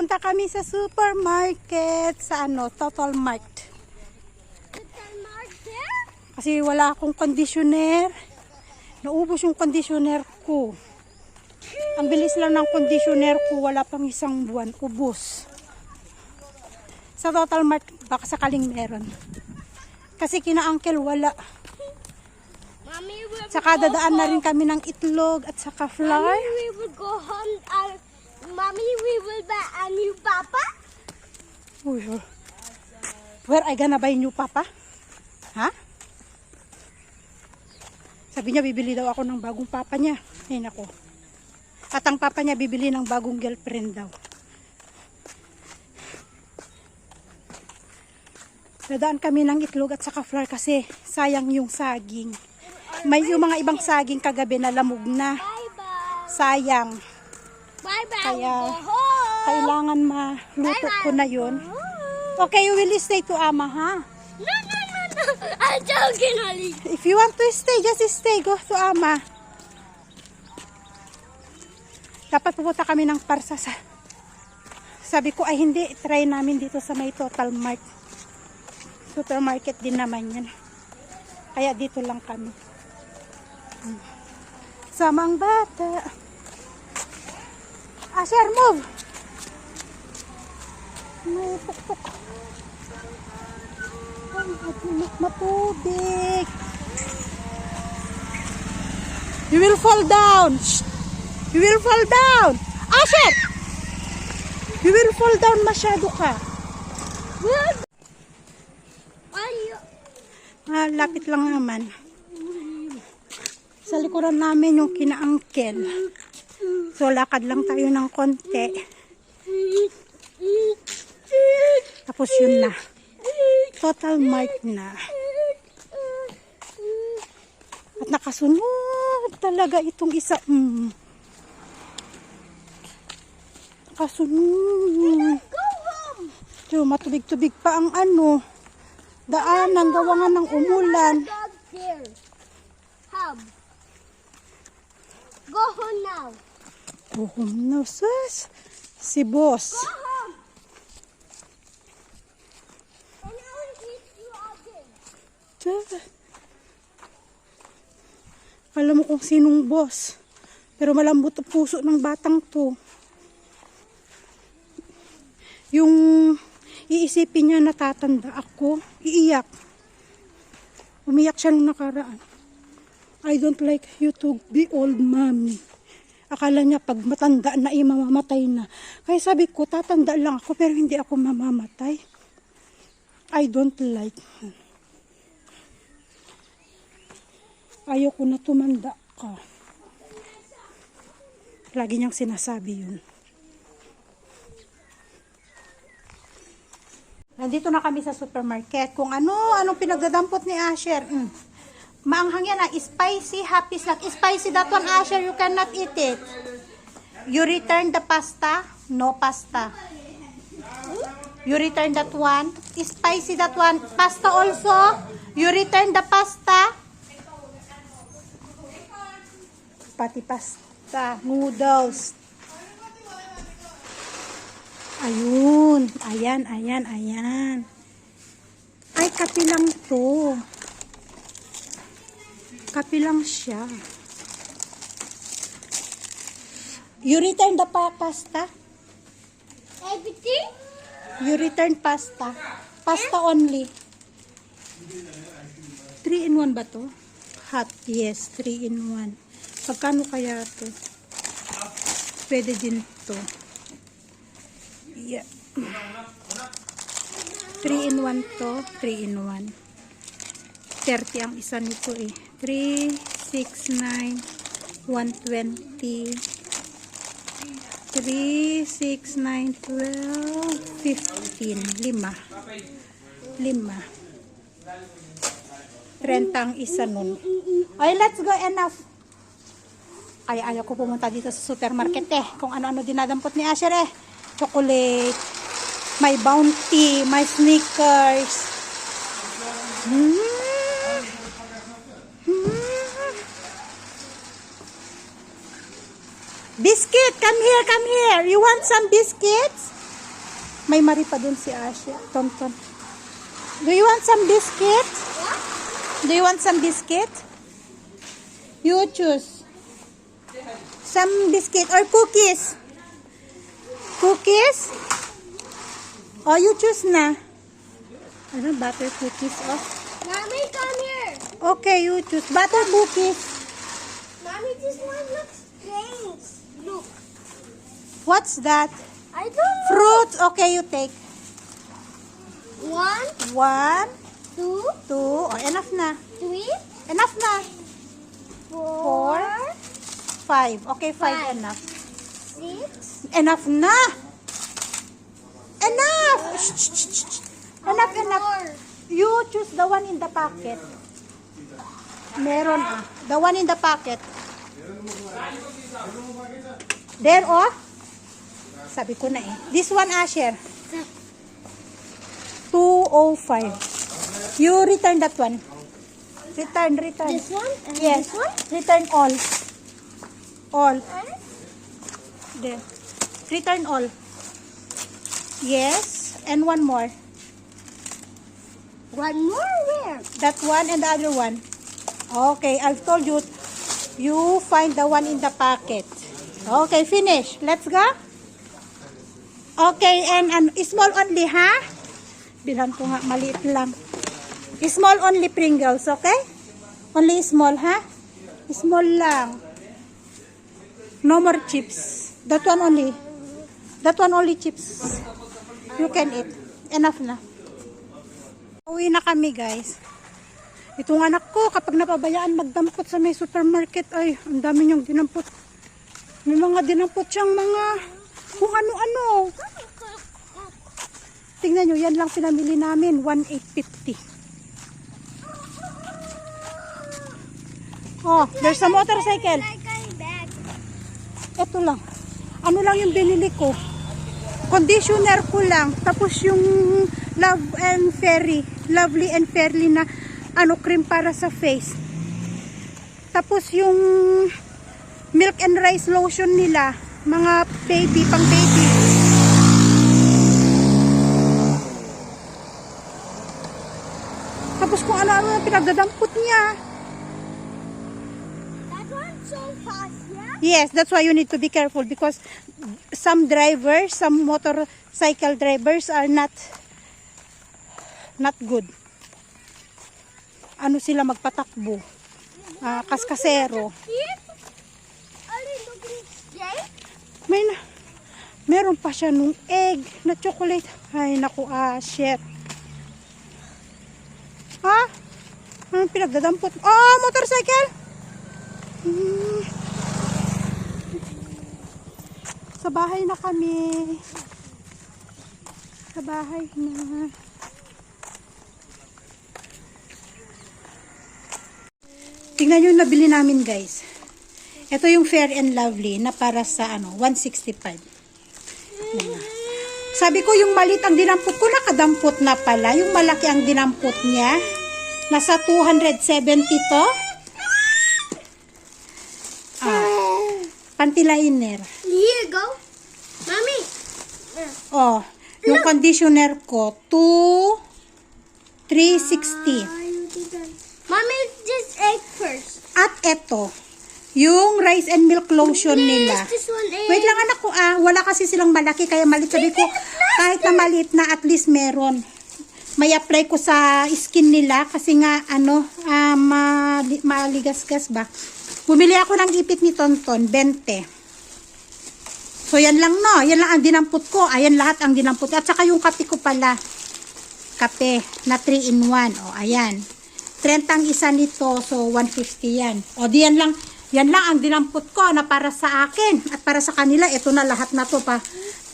Pupunta kami sa supermarket sa ano, Total Mart. Kasi wala akong conditioner. Naubos yung conditioner ko. Ang bilis lang ng conditioner ko, wala pang isang buwan, ubos. Sa Total Mart, baka sakaling meron. Kasi kina uncle wala. Mommy, Saka dadaan na rin kami ng itlog at saka flour. Mommy, we will go. Uh, mommy, we will buy a new papa. Uy, oh. Where I gonna buy new papa? Ha? Sabi niya bibili daw ako ng bagong papa niya. Ay nako. At ang papa niya bibili ng bagong girlfriend daw. Dadaan kami ng itlog at saka flour kasi sayang yung saging. May yung mga ibang saging kagabi na lamog na. Sayang. Bye-bye. Kaya-. Kailangan maluto ko na yun. Okay, you will stay to ama ha? No, no, no, no. I'm joking, Holly. If you want to stay, just stay. Go to ama. Dapat pupunta kami ng parsa sa... Sabi ko, ay hindi, try namin dito sa may Total Mart. Supermarket din naman yan. Kaya dito lang kami. Hmm. Samang bata. Asher, move! May pukpuk. Matulog matubig. You will fall down. Shh. You will fall down. Asher! You will fall down masyado ka. You? Ah, lapit lang naman. Sa likuran namin yung kinaangkel. So, lakad lang tayo ng konti. Tapos yun na. Total mark na. At nakasunod talaga itong isa. Mm. Nakasunod. Tiyo, matubig-tubig pa ang ano. Daanan, gawa nga ng umulan. Go home now. Buhom na, sus. Si boss. Alam mo kung sinong boss. Pero malambot ang puso ng batang to. Yung iisipin niya natatanda ako, iiyak. Umiyak siya nung nakaraan. I don't like you to be old mommy. Akala niya pag matanda na, eh, mamamatay na. Kaya sabi ko, tatanda lang ako pero hindi ako mamamatay. I don't like. Ayoko na tumanda ka. Lagi niyang sinasabi yun. Nandito na kami sa supermarket. Kung ano, anong pinagdadampot ni Asher. Mm. Maanghang yan ah. Spicy, happy snack. Spicy that one, Asher. You cannot eat it. You return the pasta. No pasta. You return that one. Spicy that one. Pasta also. You return the pasta. Pati pasta. Noodles. Ayun. Ayan, ayan, ayan. Ay, kape lang to. Kape lang siya. You return the pa pasta? Everything? You return pasta. Pasta only. 3 in 1 ba to? Hot, yes. 3 in 1. Pagkano kaya to? Pwede din to. Yeah. 3 in 1 to. 3 in 1. 30 ang isa nito eh. 3, 6, 9, 120. 3, 6, 9, 12, 15. Lima. Lima. 30 ang isa nun. Okay, let's go. Enough. Ay, ayaw ko pumunta dito sa supermarket eh. Kung ano-ano dinadampot ni Asher eh. Chocolate. May bounty. May sneakers. Hmm. Biscuit, come here, come here. You want some biscuits? May mari pa dun si Asya. Tonton. Do you want some biscuit? Do you want some biscuit? You choose. Some biscuit or cookies? Cookies? Oh, you choose na. Ano, butter cookies? Oh. Mommy, come here. Okay, you choose. Butter cookies. Mommy, this one looks strange. Look. What's that? I don't know. Fruits. Okay, you take. One, One, two, two. Oh, enough na. three, Enough na. four, Five. Okay, five, Five. enough. six, Enough na. Enough. Shh, shh, shh, shh. Enough, one enough. more. You choose the one in the pocket. Meron ah. The one in the pocket. There oh. Sabi ko na eh. This one Asher. 205. You return that one. Return, return. This one and Yes. this one. Return all. All. There. Return all. Yes. And one more. one more where? That one and the other one. Okay, I've told you. You find the one in the pocket. Okay, finish. Let's go. Okay, and, and small only, ha? Bilhan ko nga, maliit lang. Small only Pringles, okay? Only small, ha? Small lang. No more chips. That one only. That one only chips. You can eat. Enough na. Uwi na kami guys. Itong anak ko, kapag napabayaan magdampot sa may supermarket, ay, ang dami niyang dinampot. May mga dinampot siyang mga kung ano-ano. Tingnan nyo, yan lang pinamili namin, 1,850. Oh, there's a motorcycle. Ito lang. Ano lang yung binili ko? Conditioner ko lang. Tapos yung Love and Fairy. Lovely and Fairly na ano cream para sa face. Tapos yung milk and rice lotion nila. Mga baby, pang baby. Tapos kung ano-ano yung pinagdadampot niya. That one's so fast, yeah? Yes, that's why you need to be careful because some drivers, some motorcycle drivers are not not good. Ano sila magpatakbo? Ah, kaskasero. May na, meron pa siya nung egg na chocolate. Ay, naku, ah, shit. Ha? Anong pinagdadampot? Oh, motorcycle! Hmm. Sa bahay na kami. Sa bahay na. Tingnan nyo yung nabili namin guys. Ito yung Fair and Lovely na para sa ano, 165. Yan na. Sabi ko yung malit ang dinampot ko, nakadampot na pala. Yung malaki ang dinampot niya. Nasa 270 to. Ah, panty liner. Here you go. Mommy. Oh, yung conditioner ko, 2 360. First. At eto, yung rice and milk lotion nila. Yes, this one egg. Wait lang anak ko ah, wala kasi silang malaki kaya malit sabi ko kahit na maliit na at least meron. May apply ko sa skin nila kasi nga ano, ah, mali- maligasgas ba. Bumili ako ng ipit ni Tonton, 20. So yan lang no, yan lang ang dinampot ko. Ayan lahat ang dinampot. At saka yung kape ko pala. Kape na 3 in 1. O ayan. 30 ang isa nito, so 150 yan. O di yan lang, yan lang ang dinampot ko na para sa akin at para sa kanila. Ito na lahat na to pa.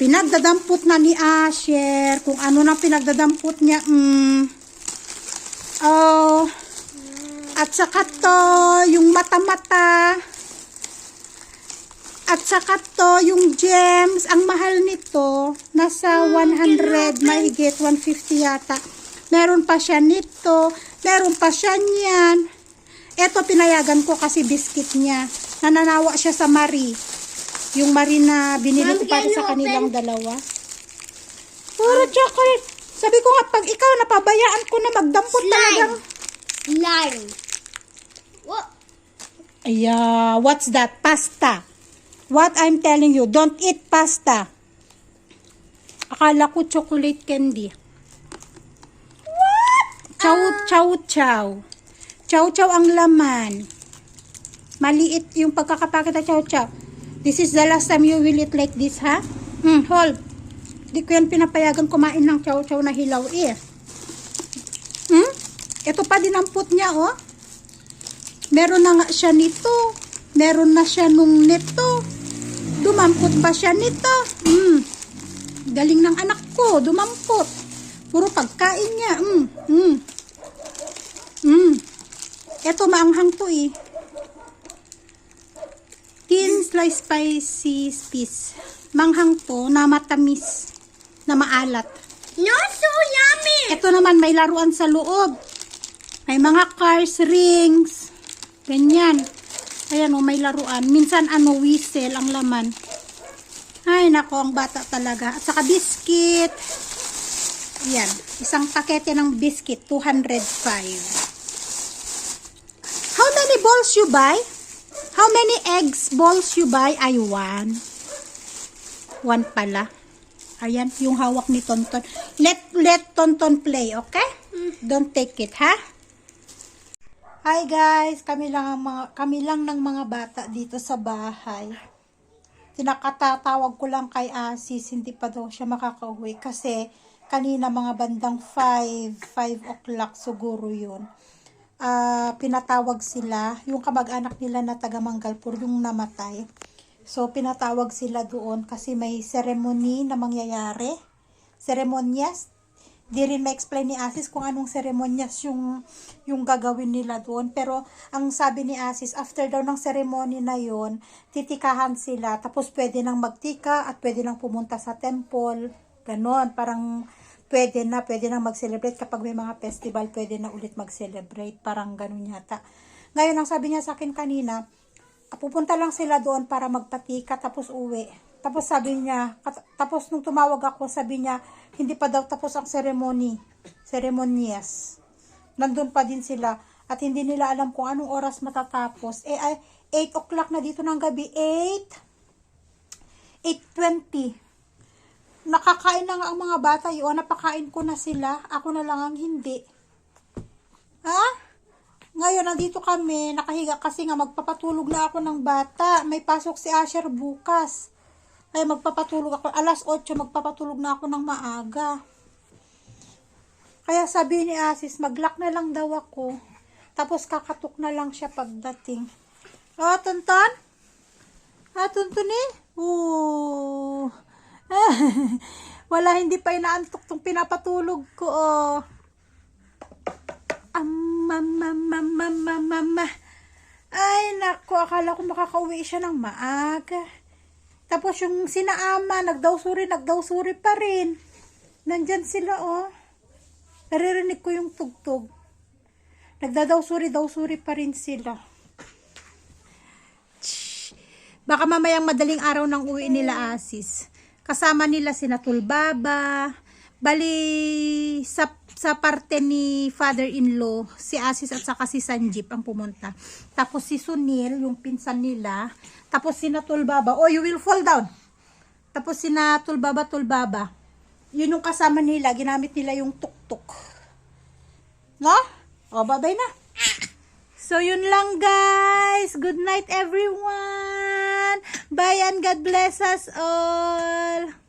Pinagdadampot na ni Asher. Kung ano nang pinagdadampot niya. Mm, oh, at saka to, yung mata-mata. At saka to, yung gems, ang mahal nito, nasa 100, mahigit 150 yata. Meron pa siya nito, meron pa siya niyan. Ito pinayagan ko kasi biscuit niya. Nananawa siya sa Marie. Yung Marie na binili ko para sa kanilang open? dalawa. Puro chocolate. Sabi ko nga, pag ikaw napabayaan ko na magdampot Slime. talagang. Slime. What? Yeah, what's that? Pasta. What I'm telling you, don't eat pasta. Akala ko chocolate candy. Chow, chow, chow. Chow, chow ang laman. Maliit yung pagkakapakit ng chow, chow. This is the last time you will eat like this, ha? Hmm, hold. Di ko yan pinapayagan kumain ng chow, chow na hilaw, eh. Hmm? Ito pa din ang put niya, oh. Meron na nga siya nito. Meron na siya nung nito. Dumampot pa siya nito. Hmm. Galing ng anak ko, dumampot. Puro pagkain niya. Hmm. Hmm. Hmm. Ito maanghang to eh. Thin slice spicy piece. Manghang to na matamis. Na maalat. No, so yummy. Ito naman may laruan sa loob. May mga cars, rings. Ganyan. Ayan o, may laruan. Minsan ano, whistle ang laman. Ay, nako, ang bata talaga. At saka biscuit. Ayan. Isang pakete ng biscuit, 205. How many balls you buy? How many eggs balls you buy? Ay, one. One pala. Ayan, yung hawak ni Tonton. Let, let Tonton play, okay? Don't take it, ha? Hi guys, kami lang ang mga kami lang ng mga bata dito sa bahay. Tinakatatawag ko lang kay Asis, hindi pa daw siya makakauwi kasi kanina mga bandang 5, 5 o'clock siguro yun. Ah, pinatawag sila, yung kamag-anak nila na taga Manggalpur, yung namatay. So, pinatawag sila doon kasi may ceremony na mangyayari. Seremonyas. Di rin ma-explain ni Asis kung anong seremonyas yung, yung gagawin nila doon. Pero, ang sabi ni Asis, after daw ng ceremony na yon titikahan sila. Tapos, pwede nang magtika at pwede nang pumunta sa temple. Ganon. Parang, pwede na, pwede na mag-celebrate kapag may mga festival, pwede na ulit mag-celebrate. Parang ganun yata. Ngayon, ang sabi niya sa akin kanina, pupunta lang sila doon para magpatika tapos uwi. Tapos sabi niya, tapos nung tumawag ako, sabi niya, hindi pa daw tapos ang ceremony. Ceremonies. Nandun pa din sila. At hindi nila alam kung anong oras matatapos. Eh, ay, 8 o'clock na dito ng gabi. 8? 8.20. Nakakain na nga ang mga bata. Yun, napakain ko na sila. Ako na lang ang hindi. Ha? Ngayon, nandito kami, nakahiga kasi nga magpapatulog na ako ng bata. May pasok si Asher bukas. Ay, magpapatulog ako. Alas 8, magpapatulog na ako ng maaga. Kaya sabi ni Asis, maglock na lang daw ako. Tapos kakatok na lang siya pagdating. Oh, Tonton? Ah, Tonton eh? Oo. Wala, hindi pa inaantok tong pinapatulog ko, oh. Amma, mama, mama, mama. Ay, nako, akala ko makakauwi siya ng maaga. Tapos yung sinaama, nagdawsuri, nagdawsuri pa rin. Nandyan sila, oh. Naririnig ko yung tugtog. Nagdadawsuri, dawsuri pa rin sila. Baka mamayang madaling araw ng uwi nila, Asis. Kasama nila si Natulbaba. Bali, sa, sa parte ni father-in-law, si Asis at saka si Sanjeep ang pumunta. Tapos si Sunil, yung pinsan nila. Tapos si Natulbaba. Oh, you will fall down. Tapos si Natulbaba, Tulbaba. Yun yung kasama nila. Ginamit nila yung tuk-tuk. No? O, bye-bye na. So, yun lang guys. Good night everyone. Bye and God bless us all.